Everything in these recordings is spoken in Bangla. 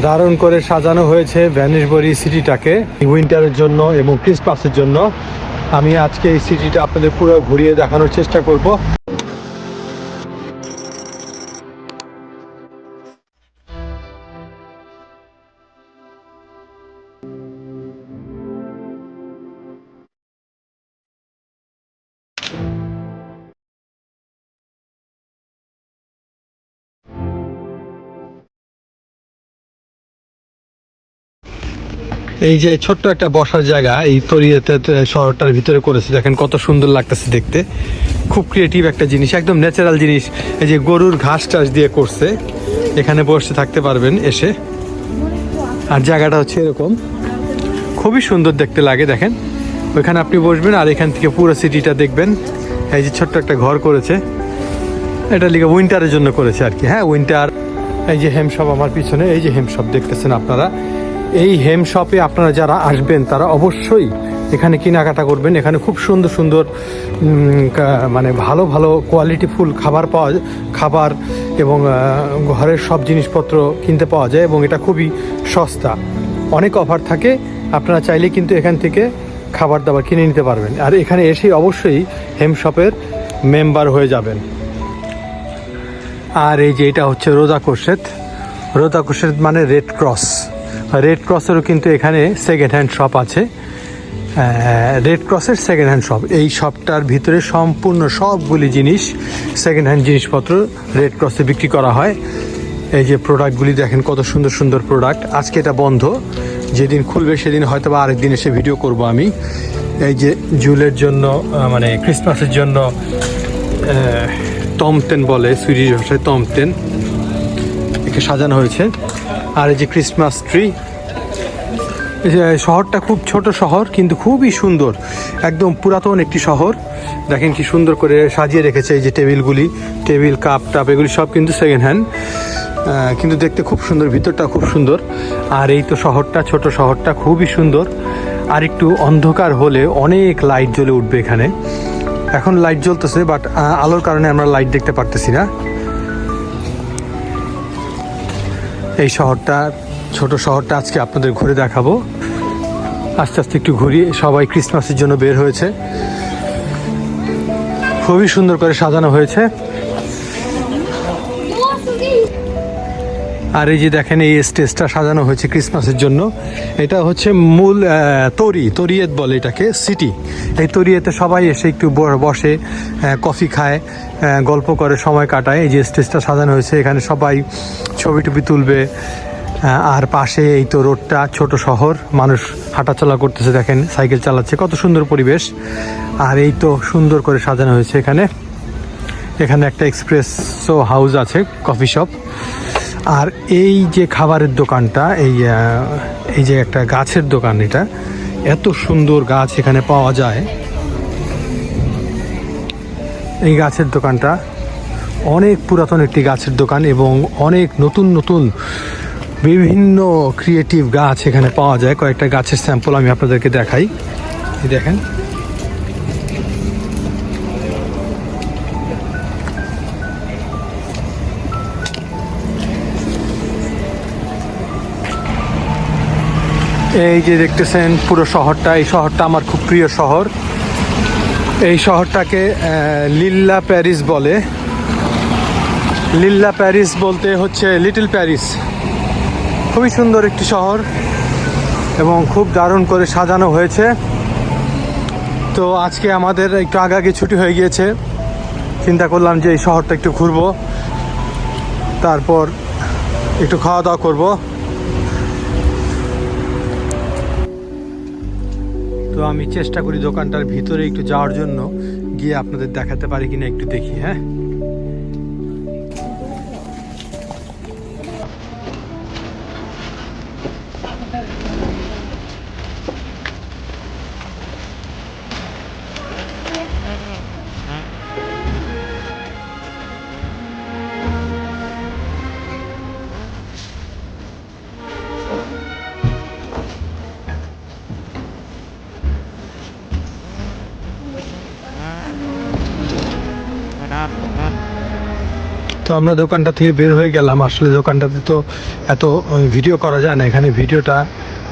দারুণ করে সাজানো হয়েছে ভ্যানিশবরি সিটিটাকে উইন্টারের জন্য এবং ক্রিসমাসের জন্য। আমি আজকে এই সিটিটা আপনাদের পুরো ঘুরিয়ে দেখানোর চেষ্টা করব। এই যে ছোট্ট একটা বসার জায়গা এই তরিয়াতে শহরটার ভিতরে করেছে। দেখেন কত সুন্দর লাগতেছে দেখতে। খুব ক্রিয়েটিভ একটা জিনিস, একদম ন্যাচারাল জিনিস। এই যে গরুর ঘাস টাস দিয়ে করছে। এখানে বসে থাকতে পারবেন এসে। আর জায়গাটা হচ্ছে এরকম। খুবই সুন্দর দেখতে লাগে, দেখেন। ওইখানে আপনি বসবেন আর এখান থেকে পুরো সিটিটা দেখবেন। এই যে ছোট্ট একটা ঘর করেছে। এটা লিখে উইন্টারের জন্য করেছে আর কি। হ্যাঁ উইন্টার এই যে হেম শপ আমার পিছনে, এই যে হেম শপ দেখতেছেন আপনারা। এই হেম শপে আপনারা যারা আসবেন, তারা অবশ্যই এখানে কেনাকাটা করবেন। এখানে খুব সুন্দর সুন্দর মানে ভালো ভালো কোয়ালিটি ফুল খাবার পাওয়া খাবার এবং ঘরের সব জিনিসপত্র কিনতে পাওয়া যায় এবং এটা খুবই সস্তা। অনেক অফার থাকে, আপনারা চাইলে কিন্তু এখান থেকে খাবার দাবার কিনে নিতে পারবেন। আর এখানে এসে অবশ্যই হেম শপের মেম্বার হয়ে যাবেন। আর এই যে এটা হচ্ছে রোজা কোর্শেদ রোজা কোর্শেদ মানে রেড ক্রস রেড ক্রসেরও কিন্তু এখানে সেকেন্ড হ্যান্ড শপ আছে। রেড ক্রসের সেকেন্ড হ্যান্ড শপ এই শপটার ভিতরে সম্পূর্ণ সবগুলি জিনিস সেকেন্ড হ্যান্ড জিনিসপত্র রেড ক্রসে বিক্রি করা হয়। এই যে প্রোডাক্টগুলি দেখেন, কত সুন্দর সুন্দর প্রোডাক্ট আজকে এটা বন্ধ। যেদিন খুলবে সেদিন হয়তো বা আরেকদিন এসে ভিডিও করব আমি। এই যে জুলের জন্য মানে ক্রিসমাসের জন্য তমতেন বলে সুইডিশ ভাষায় তমতেন। একে সাজানো হয়েছে। আর এই যে ক্রিসমাস ট্রি শহরটা খুব ছোট শহর, কিন্তু খুবই সুন্দর। একদম পুরাতন একটি শহর। দেখেন কি সুন্দর করে সাজিয়ে রেখেছে এই যে টেবিলগুলি, টেবিল, কাপ, টাপ, এগুলি সব কিন্তু সেকেন্ড হ্যান্ড কিন্তু দেখতে খুব সুন্দর ভিতরটা খুব সুন্দর। আর এই তো শহরটা, ছোট শহরটা খুবই সুন্দর। আর একটু অন্ধকার হলে অনেক লাইট জ্বলে উঠবে এখানে। এখন লাইট জ্বলতেছে বাট আলোর কারণে আমরা লাইট দেখতে পারতেছি না। এই শহরটা, ছোট শহরটা আজকে আপনাদের ঘুরে দেখাবো। আস্তে আস্তে একটু ঘুরিয়ে সবাই ক্রিসমাসের জন্য বের হয়েছে। খুবই সুন্দর করে সাজানো হয়েছে। আর এই যে দেখেন এই স্টেজটা সাজানো হয়েছে ক্রিসমাসের জন্য। এটা হচ্ছে মূল তরি, তরিয়েত বলে এটাকে, সিটি। এই তরিয়েতে সবাই এসে একটু বসে কফি খায় গল্প করে, সময় কাটায়। এই যে স্টেজটা সাজানো হয়েছে, এখানে সবাই ছবি টবি তুলবে। আর পাশে এই তো রোডটা, ছোট শহর, মানুষ হাঁটাচলা করতেছে, দেখেন, সাইকেল চালাচ্ছে, কত সুন্দর পরিবেশ। আর এই তো সুন্দর করে সাজানো হয়েছে এখানে। এখানে একটা এক্সপ্রেসো হাউস আছে, কফি শপ। আর এই যে খাবারের দোকানটা, এই এই যে একটা গাছের দোকান এটা, এত সুন্দর গাছ এখানে পাওয়া যায়। এই গাছের দোকানটা অনেক পুরাতন একটি গাছের দোকান এবং অনেক নতুন নতুন বিভিন্ন ক্রিয়েটিভ গাছ এখানে পাওয়া যায়। কয়েকটা গাছের স্যাম্পল আমি আপনাদেরকে দেখাই। দেখেন। এই যে দেখতেছেন পুরো শহরটা, এই শহরটা আমার খুব প্রিয় শহর। এই শহরটাকে লিল্লা প্যারিস বলে। লিল্লা প্যারিস বলতে হচ্ছে লিটল প্যারিস। খুবই সুন্দর একটি শহর এবং খুব দারুণ করে সাজানো হয়েছে। তো আজকে আমাদের একটু আগাগে ছুটি হয়ে গিয়েছে। চিন্তা করলাম যে এই শহরটা একটু ঘুরবো, তারপর একটু খাওয়া দাওয়া করব। আমি চেষ্টা করি দোকানটার ভিতরে একটু যাওয়ার জন্য গিয়ে আপনাদের দেখাতে পারি কিনা একটু দেখি হ্যাঁ? আমরা দোকানটা থেকে বের হয়ে গেলাম। আসলে দোকানটাতে তো এত ভিডিও করা যায় না। এখানে ভিডিওটা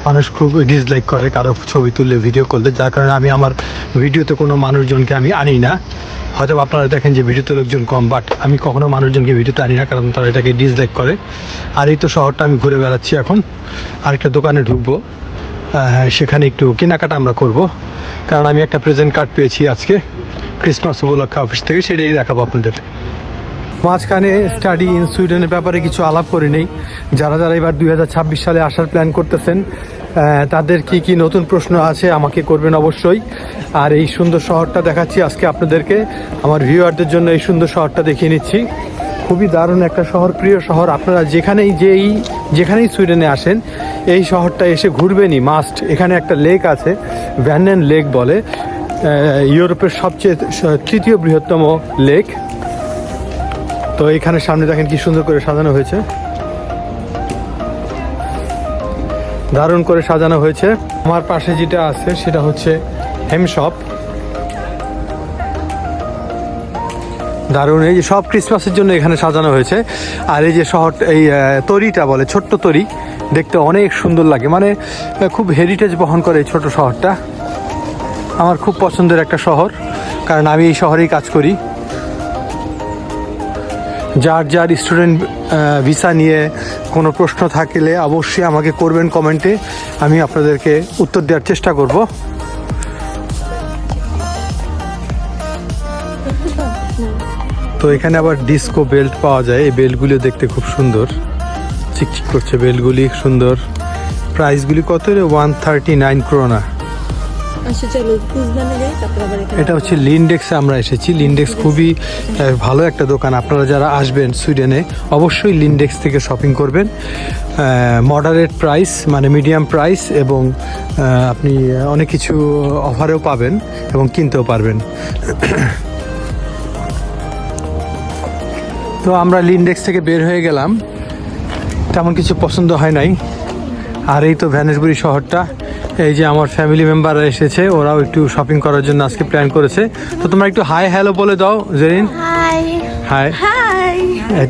মানুষ খুব ডিসলাইক করে, কারও ছবি তুললে ভিডিও করলে। যার কারণে আমি আমার ভিডিওতে কোনো মানুষজনকে আমি আনি না। হয়তো আপনারা দেখেন যে ভিডিওতে লোকজন কম বাট আমি কখনো মানুষজনকে ভিডিওতে আনি না, কারণ তারা এটাকে ডিসলাইক করে। আর এই তো শহরটা আমি ঘুরে বেড়াচ্ছি এখন। আরেকটা দোকানে ঢুকবো। সেখানে একটু কেনাকাটা আমরা করব। কারণ আমি একটা প্রেজেন্ট কার্ড পেয়েছি আজকে। ক্রিসমাস উপলক্ষে অফিস থেকে, সেটাই দেখাবো আপনাদের। মাঝখানে স্টাডি ইন সুইডেনের ব্যাপারে কিছু আলাপ করে নেই। যারা যারা এবার দু হাজার ছাব্বিশ সালে আসার প্ল্যান করতেছেন তাদের কি কি নতুন প্রশ্ন আছে আমাকে করবেন অবশ্যই। আর এই সুন্দর শহরটা দেখাচ্ছি আজকে আপনাদেরকে। আমার ভিউয়ারদের জন্য এই সুন্দর শহরটা দেখিয়ে নিচ্ছি। খুবই দারুণ একটা শহর, প্রিয় শহর। আপনারা যেখানেই যেই, যেখানেই সুইডেনে আসেন, এই শহরটা এসে ঘুরবেনই মাস্ট এখানে একটা লেক আছে ভ্যান্ডেন লেক বলে। ইউরোপের সবচেয়ে তৃতীয় বৃহত্তম লেক তো এখানে সামনে দেখেন কি সুন্দর করে সাজানো হয়েছে। দারুণ করে সাজানো হয়েছে। আমার পাশে যেটা আছে, সেটা হচ্ছে হেম শপ দারুণ, এই যে সব ক্রিসমাসের জন্য এখানে সাজানো হয়েছে। আর এই যে শহর, এই তরিটা বলে, ছোট্ট তরি, দেখতে অনেক সুন্দর লাগে। মানে খুব হেরিটেজ বহন করে এই ছোট শহরটা। আমার খুব পছন্দের একটা শহর, কারণ আমি এই শহরেই কাজ করি। যার যার স্টুডেন্ট ভিসা নিয়ে কোনো প্রশ্ন থাকলে অবশ্যই আমাকে করবেন কমেন্টে আমি আপনাদেরকে উত্তর দেওয়ার চেষ্টা করব। তো এখানে আবার ডিস্কো বেল্ট পাওয়া যায়। এই বেল্টগুলো দেখতে খুব সুন্দর। চিকচিক করছে বেল্টগুলি সুন্দর। প্রাইসগুলি কত রে ওয়ান থার্টি নাইন ক্রোনা আচ্ছা চলো কুচবানে যাই তারপর আবার এটা হচ্ছে লিনডেক্সে আমরা এসেছি। লিনডেক্স খুবই ভালো একটা দোকান। আপনারা যারা আসবেন সুইডেনে অবশ্যই লিনডেক্স থেকে শপিং করবেন। মডারেট প্রাইস মানে মিডিয়াম প্রাইস এবং আপনি অনেক কিছু অফারেও পাবেন এবং কিনতেও পারবেন। তো আমরা লিনডেক্স থেকে বের হয়ে গেলাম। তেমন কিছু পছন্দ হয় নাই। আর এই তো ভ্যানেসবুরি শহরটা। এই যে আমার ফ্যামিলি মেম্বাররা এসেছে ওরাও একটু শপিং করার জন্য আজকে প্ল্যান করেছে। তো তোমরা একটু হাই হ্যালো বলে দাও জেরিন। হাই হাই হাই এই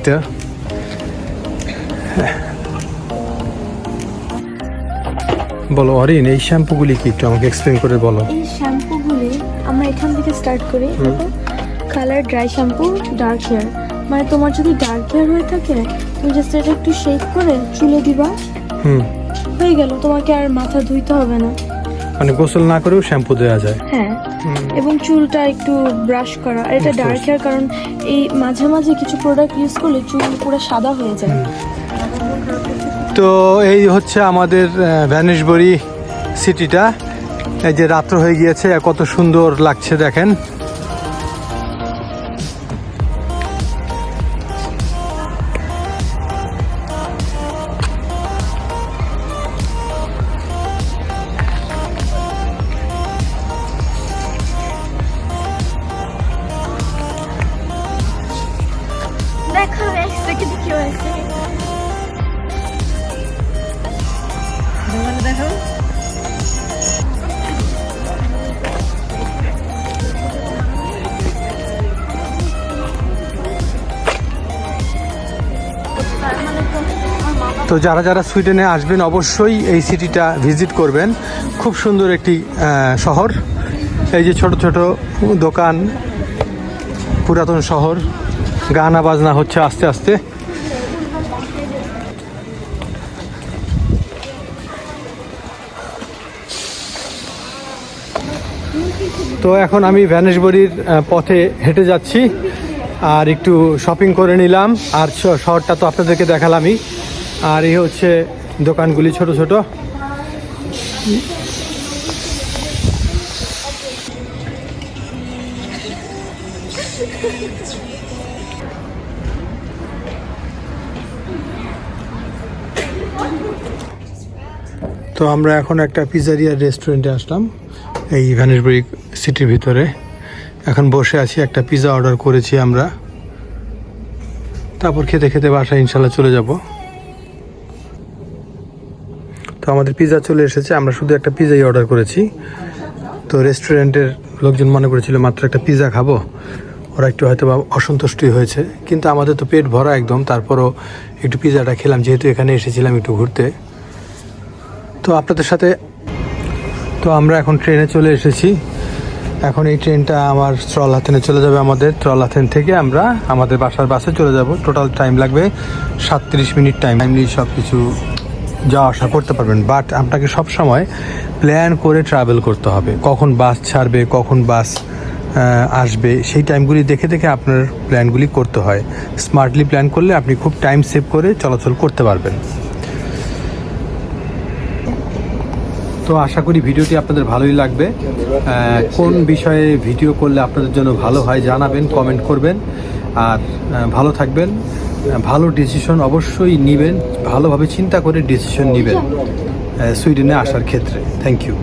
বলো অরিন এই শ্যাম্পুগুলি কি একটু আমাকে এক্সপ্লেন করে বলো। এই শ্যাম্পুগুলি আমরা এখান থেকে স্টার্ট করি। Colour dry shampoo dark hair মানে তোমার যদি ডার্ক হেয়ার হয়ে থাকে তুমি জাস্ট এটা একটু শেক করে চুলে দিবা। হুম। হয়ে গেল তোমাকে আর মাথা ধুইতে হবে না। মানে গোসল না করেও শ্যাম্পু দেওয়া যায়। হ্যাঁ এবং চুলটা একটু ব্রাশ করা আর এটা ডার্ক হেয়ার কারণ এই মাঝে মাঝে কিছু প্রোডাক্ট ইউজ করলে চুল পুরো সাদা হয়ে যায়। তো এই হচ্ছে আমাদের ভ্যানেশবরি সিটিটা এই যে রাত্র হয়ে গিয়েছে কত সুন্দর লাগছে দেখেন। তো যারা যারা সুইডেনে আসবেন অবশ্যই এই সিটিটা ভিজিট করবেন। খুব সুন্দর একটি শহর। এই যে ছোট ছোট দোকান, পুরাতন শহর, গানা বাজনা হচ্ছে আস্তে আস্তে। তো এখন আমি ভ্যানেশবরির পথে হেঁটে যাচ্ছি আর একটু শপিং করে নিলাম। আর শহরটা তো আপনাদেরকে দেখালামই। আর এই হচ্ছে দোকানগুলি ছোট ছোট। তো আমরা এখন একটা পিজারিয়ার রেস্টুরেন্টে আসলাম, এই ভ্যানেশবরি সিটির ভিতরে। এখন বসে আছি, একটা পিজা অর্ডার করেছি আমরা। তারপর খেতে খেতে বাসায় ইনশাল্লাহ চলে যাব। আমাদের পিজা চলে এসেছে। আমরা শুধু একটা পিজাই অর্ডার করেছি। তো রেস্টুরেন্টের লোকজন মনে করেছিল, মাত্র একটা পিজা খাব। ওরা একটু হয়তো বা অসন্তুষ্টই হয়েছে। কিন্তু আমাদের তো পেট ভরা একদম। তারপরও একটু পিৎজাটা খেলাম। যেহেতু এখানে এসেছিলাম একটু ঘুরতে। তো আপনাদের সাথে, তো আমরা এখন ট্রেনে চলে এসেছি। এখন এই ট্রেনটা আমার ত্রলাথেনে চলে যাবে আমাদের। ত্রলাথেন থেকে আমরা আমাদের বাসার বাসে চলে যাব। টোটাল টাইম লাগবে সাতত্রিশ মিনিট টাইম টাইমলি সব কিছু যাওয়া আসা করতে পারবেন বাট আপনাকে সব সময় প্ল্যান করে ট্রাভেল করতে হবে। কখন বাস ছাড়বে, কখন বাস আসবে, সেই টাইমগুলি দেখে দেখে আপনার প্ল্যানগুলি করতে হয়। স্মার্টলি প্ল্যান করলে আপনি খুব টাইম সেভ করে চলাচল করতে পারবেন। তো আশা করি ভিডিওটি আপনাদের ভালোই লাগবে। কোন বিষয়ে ভিডিও করলে আপনাদের জন্য ভালো হয় জানাবেন কমেন্ট করবেন। আর ভালো থাকবেন। ভালো ডিসিশন অবশ্যই নেবেন ভালোভাবে চিন্তা করে ডিসিশন নেবেন সুইডেনে আসার ক্ষেত্রে। Thank you